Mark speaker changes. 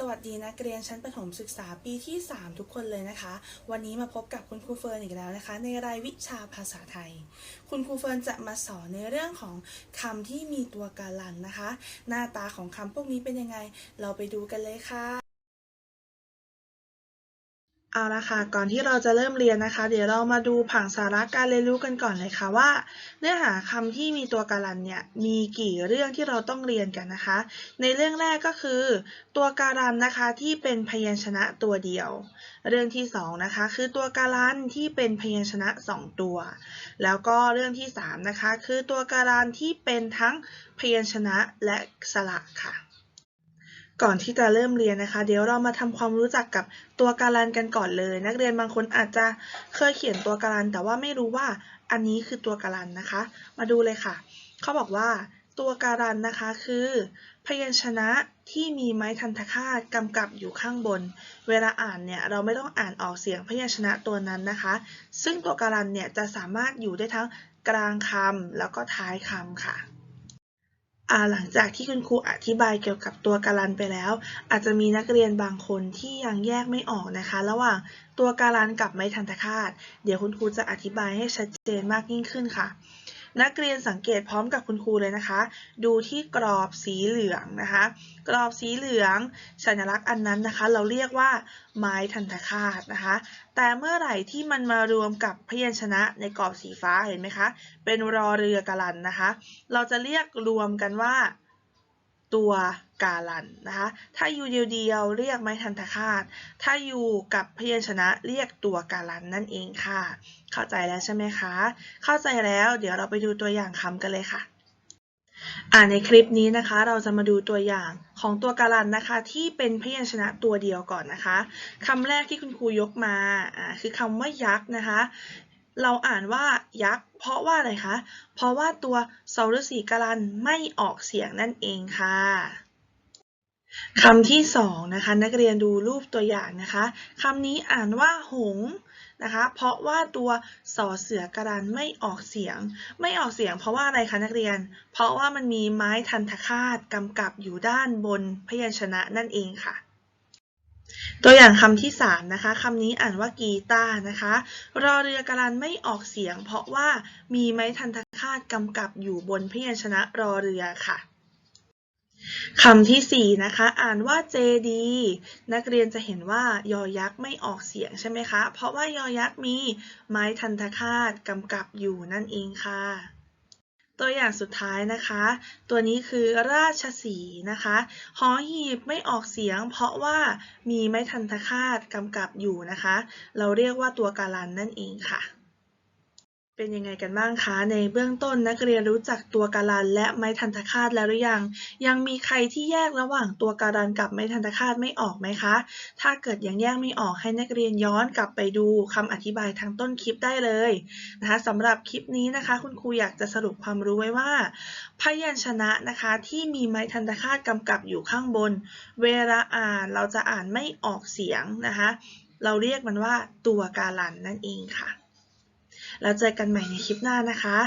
Speaker 1: สวัสดีนักเรียนชั้นประถมศึกษาปีที่ 3 ทุกคนเลยนะคะ วันนี้มาพบกับคุณครูเฟิร์นอีกแล้วนะคะ ในรายวิชาภาษาไทย คุณครูเฟิร์นจะมาสอนในเรื่องของคำที่มีตัวการันนะคะ หน้าตาของคำพวกนี้เป็นยังไง เราไปดูกันเลยค่ะ เอาละค่ะ ก่อนที่เราจะเริ่มเรียนนะคะ เดี๋ยวเรามาดูผังสาระการเรียนรู้กันก่อนเลยค่ะว่า เนื้อหาคำที่มีตัวการันเนี่ยมีกี่เรื่องที่เราต้องเรียนกันนะคะ ในเรื่องแรกก็คือ ตัวการันนะคะที่เป็นพยัญชนะตัวเดียว เรื่องที่สองนะคะคือตัวการันที่เป็นพยัญชนะสองตัว แล้วก็เรื่องที่สามนะคะคือตัวการันที่เป็นทั้งพยัญชนะและสระค่ะ ก่อนที่จะเริ่มเรียนนะคะ เดี๋ยวเรามาทำความรู้จักกับตัวการันกันก่อนเลย นักเรียนบางคนอาจจะเคยเขียนตัวการัน แต่ว่าไม่รู้ว่าอันนี้คือตัวการันนะคะ มาดูเลยค่ะ เขาบอกว่าตัวการันนะคะคือ พยัญชนะที่มีไม้ทันตคาตกำกับอยู่ข้างบน เวลาอ่านเนี่ยเราไม่ต้องอ่านออกเสียงพยัญชนะตัวนั้นนะคะ ซึ่งตัวการันเนี่ยจะสามารถอยู่ได้ทั้งกลางคำแล้วก็ท้ายคำค่ะ หลังจากที่คุณครูอธิบายเกี่ยวกับตัวการันไปแล้ว อาจจะมีนักเรียนบางคนที่ยังแยกไม่ออกนะคะ ระหว่างตัวการันกับไม้ทันตคาต เดี๋ยวคุณครูจะอธิบายให้ชัดเจนมากยิ่งขึ้นค่ะ นักเรียนสังเกตพร้อมกับคุณครูเลยนะคะ ดูที่กรอบสีเหลืองนะคะ กรอบสีเหลืองสัญลักษณ์อันนั้นนะคะ เราเรียกว่าไม้ทันตคาตนะคะ แต่เมื่อไหร่ที่มันมารวมกับพยัญชนะในกรอบสีฟ้าเห็นไหมคะ เป็นรอเรือการันนะคะ เราจะเรียกรวมกันว่า ตัวการันนะคะ ถ้าอยู่เดียวๆเรียกไม้ทันตคาต ถ้าอยู่กับพยัญชนะเรียกตัวการันนั่นเองค่ะ เข้าใจแล้วใช่ไหมคะ เข้าใจแล้วเดี๋ยวเราไปดูตัวอย่างคำกันเลยค่ะอ่าในคลิปนี้นะคะเราจะมาดูตัวอย่างของตัวการันนะคะที่เป็นพยัญชนะตัวเดียวก่อนนะคะคำแรกที่คุณครูยกมาอ่าคือคำว่ายักษ์นะคะ เราอ่านว่ายักษ์เพราะว่าอะไรคะ เพราะว่าตัวสรสีการันไม่ออกเสียงนั่นเองค่ะคำที่สองนะคะ นักเรียนดูรูปตัวอย่างนะคะคำนี้อ่านว่าหงนะคะ เพราะว่าตัวสอเสือการันไม่ออกเสียง ไม่ออกเสียง เพราะว่าอะไรคะนักเรียน เพราะว่ามันมีไม้ทันตคาตกำกับอยู่ด้านบนพยัญชนะนั่นเองค่ะ ตัวอย่างคำที่สามนะคะคำนี้อ่านว่ากีตาร์นะคะ รอเรือกรันไม่ออกเสียง เพราะว่ามีไม้ทันตคาตกำกับอยู่บนพยัญชนะรอเรือค่ะคำที่สี่นะคะ อ่านว่าเจดีนักเรียนจะเห็นว่ายอยักษ์ไม่ออกเสียงใช่ไหมคะ เพราะว่ายอยักษ์มีไม้ทันตคาตกำกับอยู่นั่นเองค่ะ ตัวอย่างสุดท้ายนะคะ ตัวนี้คือราชสีนะคะ หอหีบไม่ออกเสียง เพราะว่ามีไม้ทันตคาตกำกับอยู่นะคะ เราเรียกว่าตัวการันนั่นเองค่ะ เป็นยังไงกันบ้างคะ ในเบื้องต้นนักเรียนรู้จักตัวการันและไม้ทันตคาตแล้วหรือยัง ยังมีใครที่แยกระหว่างตัวการันกับไม้ทันตคาตไม่ออกไหมคะ ถ้าเกิดยังแยกไม่ออกให้นักเรียนย้อนกลับไปดูคำอธิบายทางต้นคลิปได้เลยนะคะสำหรับคลิปนี้นะคะ คุณครูอยากจะสรุปความรู้ไว้ว่า พยัญชนะนะคะที่มีไม้ทันตคาตกำกับอยู่ข้างบน เวลาอ่านเราจะอ่านไม่ออกเสียงนะคะ เราเรียกมันว่าตัวการันนั่นเองค่ะ แล้วเจอกันใหม่ในคลิปหน้านะคะ